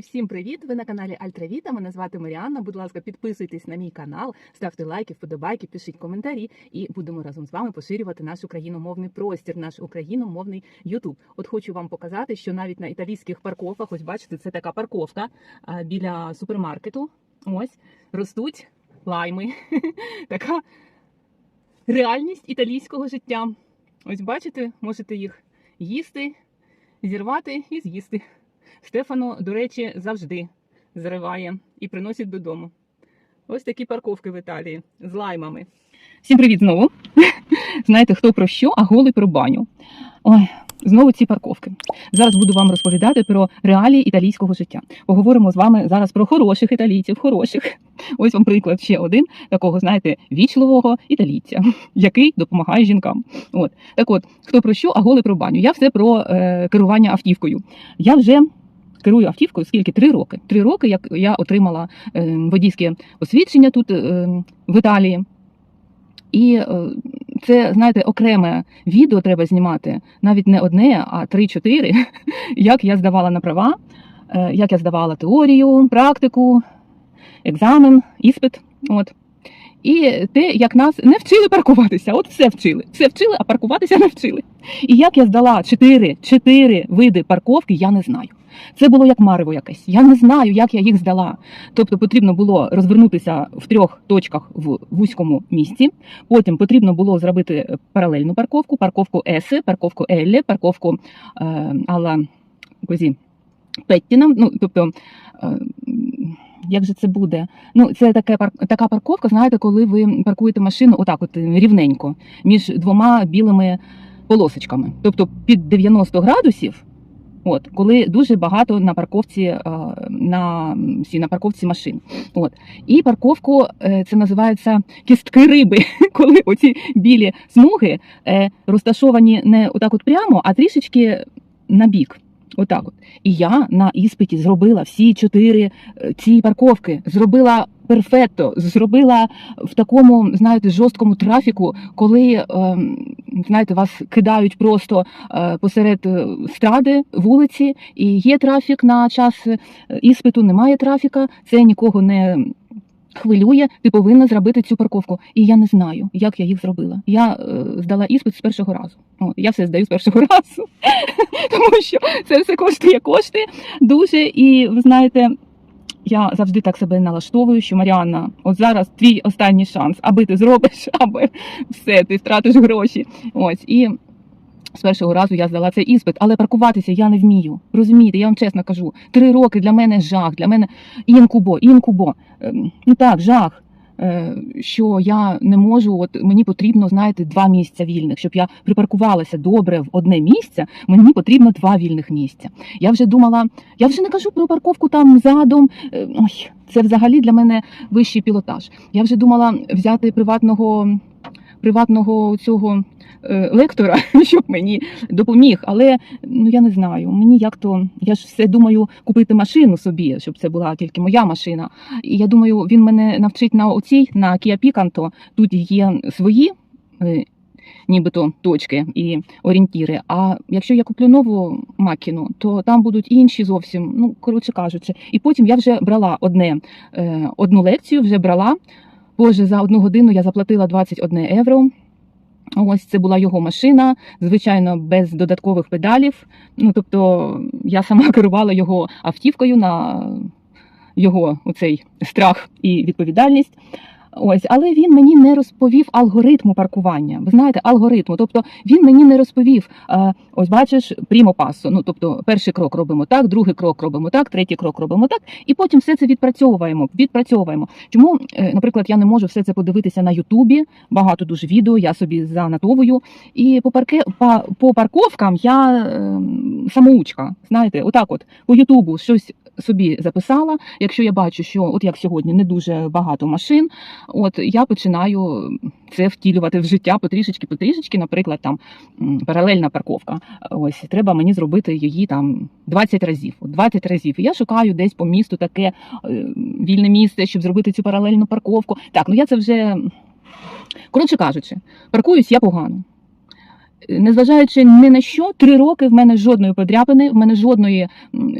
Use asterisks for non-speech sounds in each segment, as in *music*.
всім привіт! Ви на каналі Альтравіта. Мене звати Маріанна. Будь ласка, підписуйтесь на мій канал, ставте лайки, вподобайки, пишіть коментарі, і будемо разом з вами поширювати наш україномовний простір, наш україномовний Ютуб. От хочу вам показати, що навіть на італійських парковках, ось бачите, це така парковка біля супермаркету. Ось ростуть лайми. *laughs* така реальність італійського життя. Ось бачите, можете їх їсти, зірвати і з'їсти. Стефано, до речі, завжди зриває і приносить додому. Ось такі парковки в Італії з лаймами. Всім привіт знову. *laughs* Знаєте, хто про що, а голий про баню. Ой, знову ці парковки. Зараз буду вам розповідати про реалії італійського життя. Поговоримо з вами зараз про хороших італійців, хороших. Ось вам приклад ще один такого, знаєте, вічливого італійця, *laughs* який допомагає жінкам. От так, от хто про що, а голий про баню. Я все про е, керування автівкою. Я вже керую автівкою скільки три роки. Три роки, як я отримала е, водійське освідчення тут е, в Італії. І е, це, знаєте, окреме відео треба знімати, навіть не одне, а три-чотири, *laughs* як я здавала на права, як я здавала теорію, практику, екзамен, іспит. От. І те, як нас не вчили паркуватися, от все вчили. Все вчили, а паркуватися не вчили. І як я здала чотири, чотири види парковки, я не знаю. Це було як марево якесь. Я не знаю, як я їх здала. Тобто потрібно було розвернутися в трьох точках в вузькому місці. Потім потрібно було зробити паралельну парковку, парковку Еси, парковку Елле, парковку е, Алла Козі Петтіна. Ну, тобто, е, як же це буде? Ну, це таке така парковка, знаєте, коли ви паркуєте машину отак, от рівненько, між двома білими полосочками. Тобто під 90 градусів. От, коли дуже багато на парковці е, на, всі, на парковці машин. От. І парковку е, це називається кістки риби, *laughs* коли оці білі смуги е, розташовані не отак от прямо, а трішечки на бік. Отак от. І я на іспиті зробила всі чотири е, ці парковки. Зробила перфетто, зробила в такому, знаєте, жорсткому трафіку, коли ем, знаєте, вас кидають просто е, посеред е, стради, вулиці, і є трафік на час іспиту, немає трафіка, це нікого не. Хвилює, ти повинна зробити цю парковку. І я не знаю, як я їх зробила. Я е, здала іспит з першого разу. О, я все здаю з першого *laughs* разу, тому що це все коштує кошти дуже. І ви знаєте, я завжди так себе налаштовую, що Маріанна, от зараз твій останній шанс, аби ти зробиш, *laughs* аби все, ти втратиш гроші. Ось і. З першого разу я здала цей іспит, але паркуватися я не вмію. Розумієте, я вам чесно кажу. Три роки для мене жах, для мене інкубо, інкубо. Ем, Ну так, жах. е, Що я не можу, от мені потрібно, знаєте, два місця вільних. Щоб я припаркувалася добре в одне місце, мені потрібно два вільних місця. Я вже думала, я вже не кажу про парковку там задом. е, Ой, це взагалі для мене вищий пілотаж. Я вже думала взяти приватного приватного цього лектора, *laughs* щоб мені допоміг. Але ну я не знаю. Мені як то я ж все думаю купити машину собі, щоб це була тільки моя машина. І я думаю, він мене навчить на оцій на Kia Picanto. Тут є свої. е, Нібито точки і орієнтіри. А якщо я куплю нову макіну, то там будуть інші зовсім, ну коротше кажучи. І потім я вже брала одне е, одну лекцію, вже брала. Боже, за одну годину я заплатила 21 євро. Ось це була його машина, звичайно, без додаткових педалів. Ну тобто я сама *laughs* керувала його автівкою на його оцей страх і відповідальність. Ось, але він мені не розповів алгоритму паркування. Ви знаєте, алгоритму. Тобто він мені не розповів. е, Ось бачиш, прімо пасо. Ну тобто, перший крок робимо так, другий крок робимо так, третій крок робимо так, і потім все це відпрацьовуємо. Відпрацьовуємо. Чому, е, наприклад, я не можу все це подивитися на Ютубі? Багато дуже відео, я собі занотовую. І по парке по, по парковкам я е, самоучка. Знаєте, отак, от по Ютубу щось собі записала. Якщо я бачу, що от як сьогодні не дуже багато машин, от я починаю це втілювати в життя потрішечки, потрішечки. Наприклад, там паралельна парковка. Ось треба мені зробити її там 20 разів. 20 разів. І я шукаю десь по місту таке е, вільне місце, щоб зробити цю паралельну парковку. Так, ну я це вже коротше кажучи, паркуюсь я погано. Незважаючи ні на що, три роки в мене жодної подряпини, в мене жодної,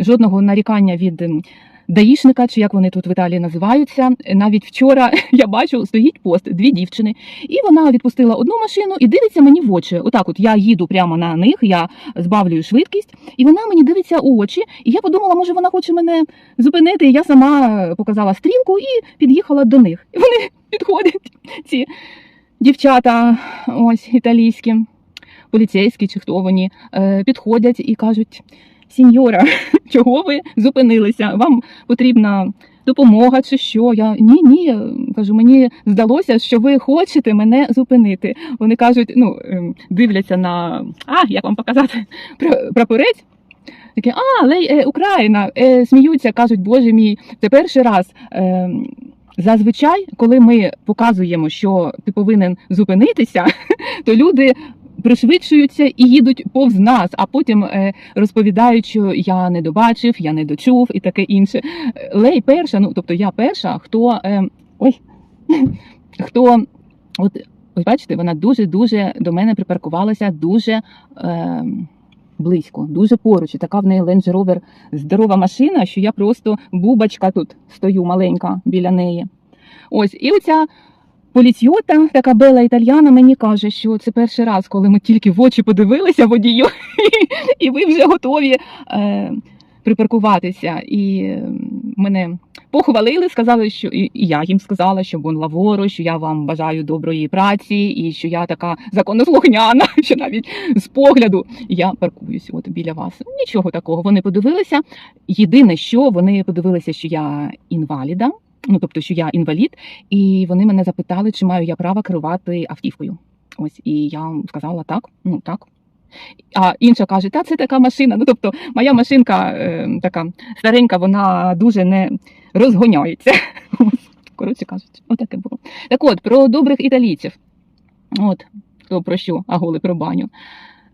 жодного нарікання від даїшника, чи як вони тут в Італії називаються. Навіть вчора *laughs* я бачу, стоїть пост, дві дівчини, і вона відпустила одну машину і дивиться мені в очі. Отак, от я їду прямо на них, я збавлюю швидкість, і вона мені дивиться у очі. І я подумала, може вона хоче мене зупинити. Я сама показала стрілку і під'їхала до них. І вони *laughs* підходять, ці дівчата, ось італійські, поліцейські чи хто вони, е, підходять і кажуть: Сіньора, *laughs* чого ви зупинилися? Вам потрібна допомога чи що? Я ні, ні. Кажу, мені здалося, що ви хочете мене зупинити. Вони кажуть, ну ем, дивляться на а, як вам показати *laughs* пра- прапорець. Такі, а, лей, е, Україна, е, сміються, кажуть, Боже мій, це перший раз. Е, зазвичай, коли ми показуємо, що ти повинен зупинитися, *laughs* то люди пришвидшуються і їдуть повз нас, а потім е, розповідають, що я не добачив, я не дочув і таке інше. Лей перша, ну тобто я перша, хто е, ой, *laughs* хто от. Ось бачите, вона дуже дуже до мене припаркувалася дуже е, близько, дуже поруч. Така в неї Land Rover здорова машина, що я просто бубочка тут стою маленька біля неї. Ось, і оця поліцьота, така бела італьяна, мені каже, що це перший раз, коли ми тільки в очі подивилися водію, *laughs* і ви вже готові е, припаркуватися. І е, мене похвалили, сказали, що і, і я їм сказала, що бон лаворо, що я вам бажаю доброї праці, і що я така законослухняна, *laughs* що навіть з погляду я паркуюсь от біля вас. Нічого такого. Вони подивилися. Єдине, що вони подивилися, що я інваліда. Ну, тобто, що я інвалід, і вони мене запитали, чи маю я право керувати автівкою. Ось, і я сказала так, ну так. А інша каже, та це така машина. Ну, тобто, моя машинка е, така старенька, вона дуже не розгоняється. *laughs* Коротше кажучи, отаке було. Так от, про добрих італійців. От, хто про що, а голи про баню.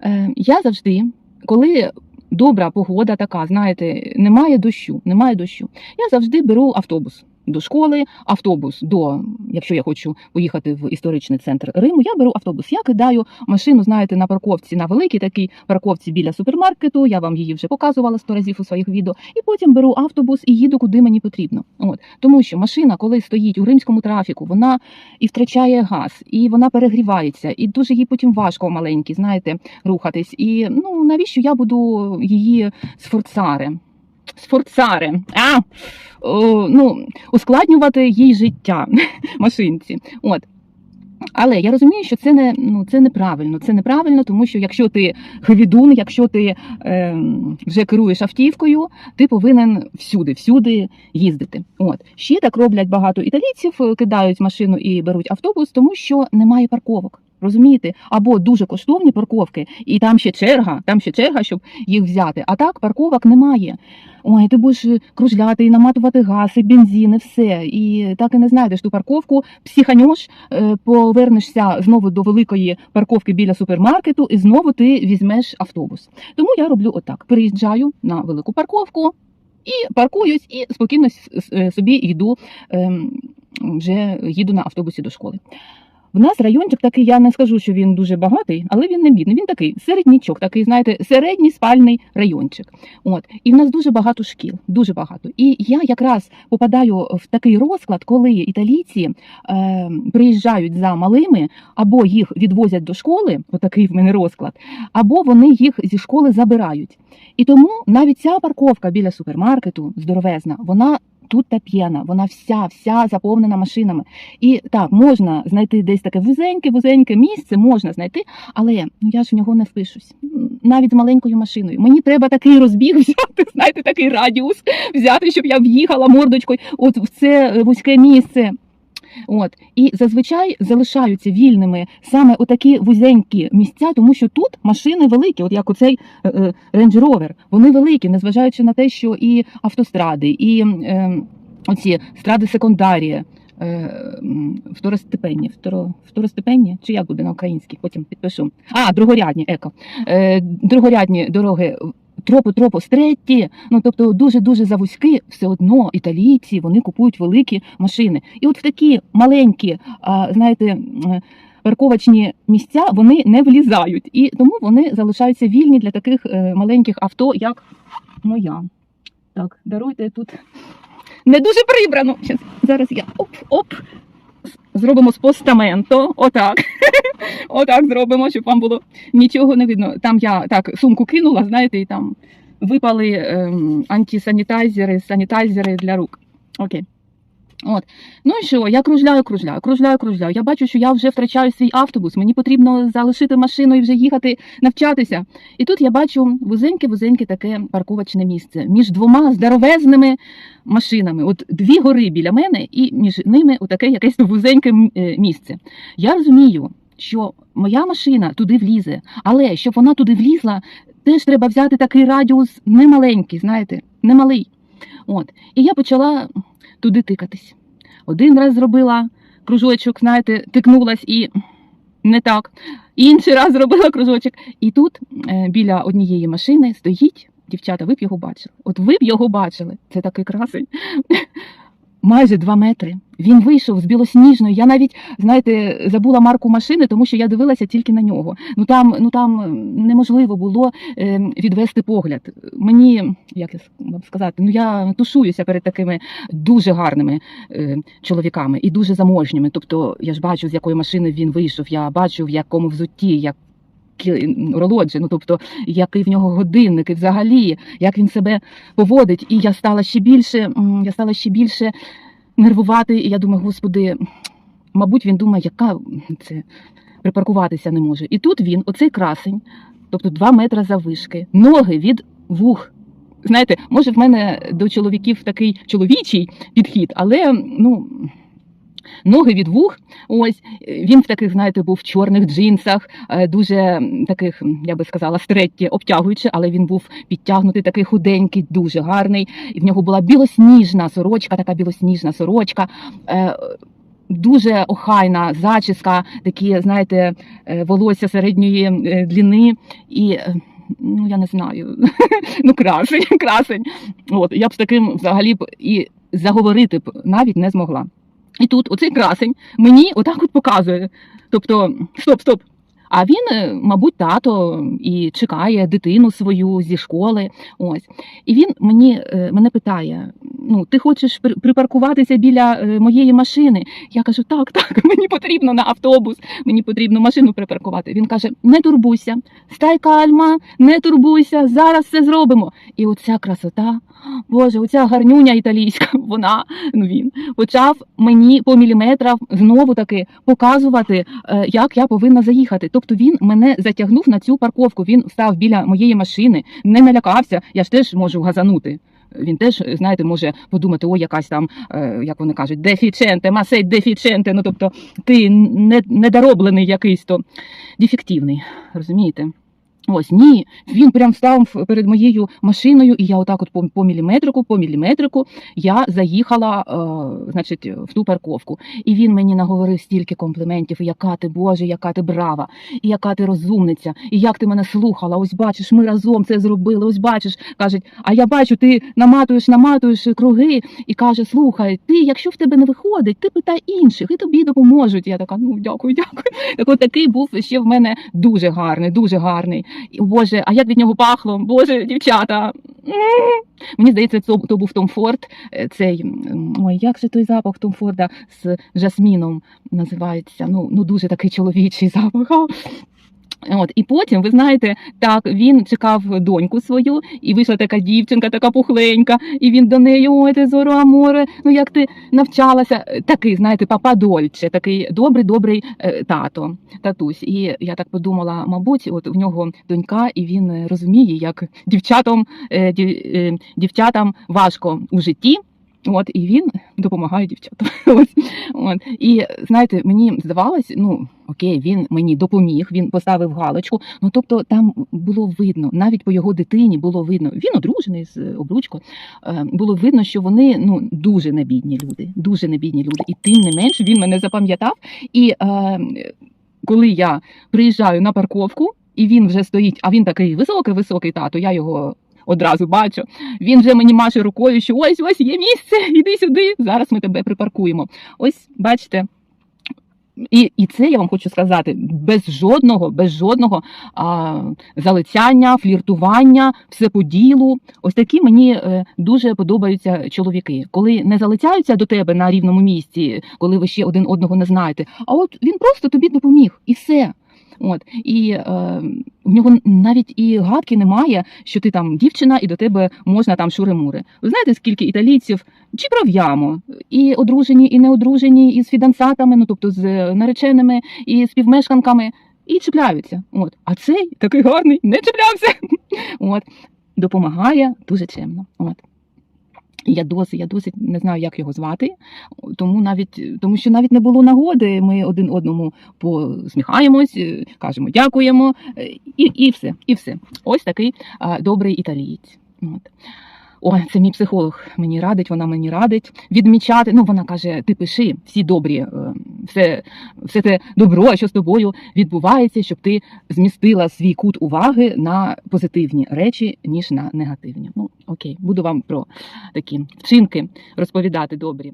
Е, я завжди, коли добра погода така, знаєте, немає дощу, немає дощу, я завжди беру автобус до школи, автобус до, якщо я хочу поїхати в історичний центр Риму, я беру автобус. Я кидаю машину, знаєте, на парковці, на великій такій парковці біля супермаркету. Я вам її вже показувала сто разів у своїх відео. І потім беру автобус і їду куди мені потрібно. От тому, що машина, коли стоїть у римському трафіку, вона і втрачає газ, і вона перегрівається, і дуже їй потім важко маленькій, знаєте, рухатись. І ну навіщо я буду її сфорцари? Сфорцари, а о, ну ускладнювати їй життя *laughs* машинці. От. Але я розумію, що це не ну це неправильно. Це неправильно, тому що якщо ти хвідун, якщо ти е, вже керуєш автівкою, ти повинен всюди, всюди їздити. От ще так роблять багато італійців, кидають машину і беруть автобус, тому що немає парковок. Розумієте, або дуже коштовні парковки, і там ще черга, там ще черга, щоб їх взяти. А так парковок немає. Ой, ти будеш кружляти і наматувати газ, і бензин, і все. І так і не знайдеш ту парковку, психанеш, е, повернешся знову до великої парковки біля супермаркету, і знову ти візьмеш автобус. Тому я роблю отак: приїжджаю на велику парковку і паркуюсь, і спокійно е, собі йду ем, вже їду на автобусі до школи. В нас райончик такий, я не скажу, що він дуже багатий, але він не бідний. Він такий середнячок, такий, знаєте, середній спальний райончик. От і в нас дуже багато шкіл, дуже багато. І я якраз попадаю в такий розклад, коли італійці е, приїжджають за малими, або їх відвозять до школи, отакий в мене розклад, або вони їх зі школи забирають. І тому навіть ця парковка біля супермаркету здоровезна, вона. Тут та п'яна, вона вся, вся заповнена машинами. І так, можна знайти десь таке вузеньке, вузеньке місце, можна знайти, але ну я ж в нього не впишусь. Навіть з маленькою машиною. Мені треба такий розбіг *laughs* взяти, знаєте, такий радіус взяти, щоб я в'їхала мордочкою от в це вузьке місце. От і зазвичай залишаються вільними саме отакі вузенькі місця, тому що тут машини великі, от як оцей е, е, Range Rover, вони великі, незважаючи на те, що і автостради, і е, оці стради секундарії, е, второстепенні, второ, второстепенні, чи як буде на українській, потім підпишу. А, другорядні, еко. Е, другорядні дороги тропо тропо стретті. Ну тобто дуже дуже завузькі, все одно італійці вони купують великі машини. І от в такі маленькі, знаєте. Парковочні місця вони не влізають, і тому вони залишаються вільні для таких е, маленьких авто, як моя. Так, даруйте тут не дуже прибрано. Зараз я оп-оп. Зробимо з постаменто. Отак. *laughs* Отак зробимо, щоб вам було нічого не видно. Там я так сумку кинула, знаєте, і там випали ем, антисанітайзери, санітайзери для рук. Окей. От. Ну і що, я кружляю, кружляю, кружляю, кружляю. Я бачу, що я вже втрачаю свій автобус. Мені потрібно залишити машину і вже їхати навчатися. І тут я бачу вузеньке-вузеньке таке парковочне місце між двома здоровезними машинами. От дві гори біля мене, і між ними отаке якесь вузеньке е, місце. Я розумію, що моя машина туди влізе, але щоб вона туди влізла, теж треба взяти такий радіус немаленький, знаєте, немалий. От. І я почала туди тикатись. Один раз зробила кружочок, знаєте, тикнулась і не так. Інший раз зробила кружочок. І тут е, біля однієї машини стоїть дівчата, ви б його бачили. От ви б його бачили. Це такий красень. Майже два метри. Він вийшов з білосніжної. Я навіть, знаєте, забула марку машини, тому що я дивилася тільки на нього. Ну там, ну там е, неможливо було е, відвести погляд. Мені, як вам сказати, ну я тушуюся перед такими дуже гарними е, чоловіками і дуже заможніми. Тобто, я ж бачу, з якої машини він вийшов. Я бачу, в якому взутті, як ролоджі, ну тобто, який в нього годинник, і взагалі, як він себе поводить. І я стала ще більше, я стала ще більше нервувати. І я думаю, господи, мабуть, він думає, яка це припаркуватися не може. І тут він, оцей красень, тобто два метри заввишки, ноги від вух. Знаєте, може, в мене до чоловіків такий чоловічий підхід, але ну. Ноги від вух, ось він в таких, знаєте, був в чорних джинсах, е, дуже таких, я би сказала, стретті, обтягуючи, але він був підтягнутий, такий худенький, дуже гарний. І в нього була білосніжна сорочка, така білосніжна сорочка. е, Дуже охайна зачіска, такі, знаєте, е, волосся середньої длини. І ну я не знаю, *laughs* ну красень, *laughs* красень. От я б з таким взагалі б і заговорити б навіть не змогла. І тут оцей красень мені отак от показує. Тобто, стоп, стоп. А він, е, мабуть, тато і чекає дитину свою зі школи. Ось. І він мені е, мене питає: ну, ти хочеш при- припаркуватися біля е, моєї машини? Я кажу, так, *laughs* так, мені потрібно на автобус, мені потрібно машину припаркувати. Він каже: не турбуйся, стай кальма, не турбуйся, зараз все зробимо. І оця красота, Боже, оця гарнюня італійська, *laughs* вона, ну він почав мені по міліметрам знову таки показувати, е, як я повинна заїхати. Тобто він мене затягнув на цю парковку. Він став біля моєї машини, не налякався. Я ж теж можу газанути. Він теж, знаєте, може подумати, о, якась там, е, як вони кажуть, дефіченте, масей дефіченте. Ну тобто ти не, недороблений якийсь то дефективний. Розумієте? Ось ні, він прям став перед моєю машиною, і я отак, от по, по міліметрику, по міліметрику, я заїхала, е, значить, в ту парковку. І він мені наговорив стільки компліментів, яка ти Боже, яка ти брава, і яка ти розумниця, і як ти мене слухала. Ось бачиш, ми разом це зробили. Ось бачиш, кажуть, а я бачу, ти наматуєш, наматуєш круги, і каже: Слухай, ти, якщо в тебе не виходить, ти питай інших, і тобі допоможуть. Я така, ну дякую, дякую. Так от такий був ще в мене дуже гарний, дуже гарний. Боже, а як від нього пахло? Боже, дівчата. Мені здається, це то був Том Форд. е, Цей ой, як же той запах Том Форда з жасміном називається. Ну, ну дуже такий чоловічий запах. От, і потім, ви знаєте, так він чекав доньку свою, і вийшла така дівчинка, така пухленька, і він до неї, ой, ти зоро аморе, ну як ти навчалася? Такий, знаєте, папа Дольче, такий добрий, добрий е, тато, татусь. І я так подумала, мабуть, от в нього донька, і він розуміє, як дівчатам, е, е, дівчатам важко у житті. От і він допомагає дівчатам. *laughs* Ось от і знаєте, мені здавалось, ну окей, він мені допоміг, він поставив галочку. Ну тобто там було видно, навіть по його дитині було видно. Він одружений з обручкою. Е, було видно, що вони ну дуже небідні люди, дуже небідні люди. І тим не менш він мене запам'ятав. І е, коли я приїжджаю на парковку, і він вже стоїть, а він такий високий, високий тато. Я його одразу бачу. Він вже мені маше рукою, що ось ось є місце, іди сюди. Зараз ми тебе припаркуємо. Ось бачите. І, і це я вам хочу сказати без жодного, без жодного а, залицяння, фліртування, все по ділу. Ось такі мені е, дуже подобаються чоловіки, коли не залицяються до тебе на рівному місці, коли ви ще один одного не знаєте. А от він просто тобі допоміг, і все. От і е, в нього навіть і гадки немає, що ти там дівчина, і до тебе можна там шури-мури. Ви знаєте, скільки італійців чи прав'ямо, і одружені, і неодружені, і з фідансатами, ну тобто з е, нареченими, і співмешканками, і чіпляються. От, а цей такий гарний, не чіплявся. *laughs* От допомагає дуже чемно. От. Я досить, я досить не знаю, як його звати, тому навіть тому, що навіть не було нагоди. Ми один одному посміхаємось, кажемо дякуємо, і, і все, і все. Ось такий добрий італієць. От. Ой, це мій психолог мені радить, вона мені радить відмічати. Ну, вона каже: ти пиши всі добрі, е, все, все те добро, що з тобою відбувається, щоб ти змістила свій кут уваги на позитивні речі, ніж на негативні. Ну, окей, буду вам про такі вчинки розповідати добрі.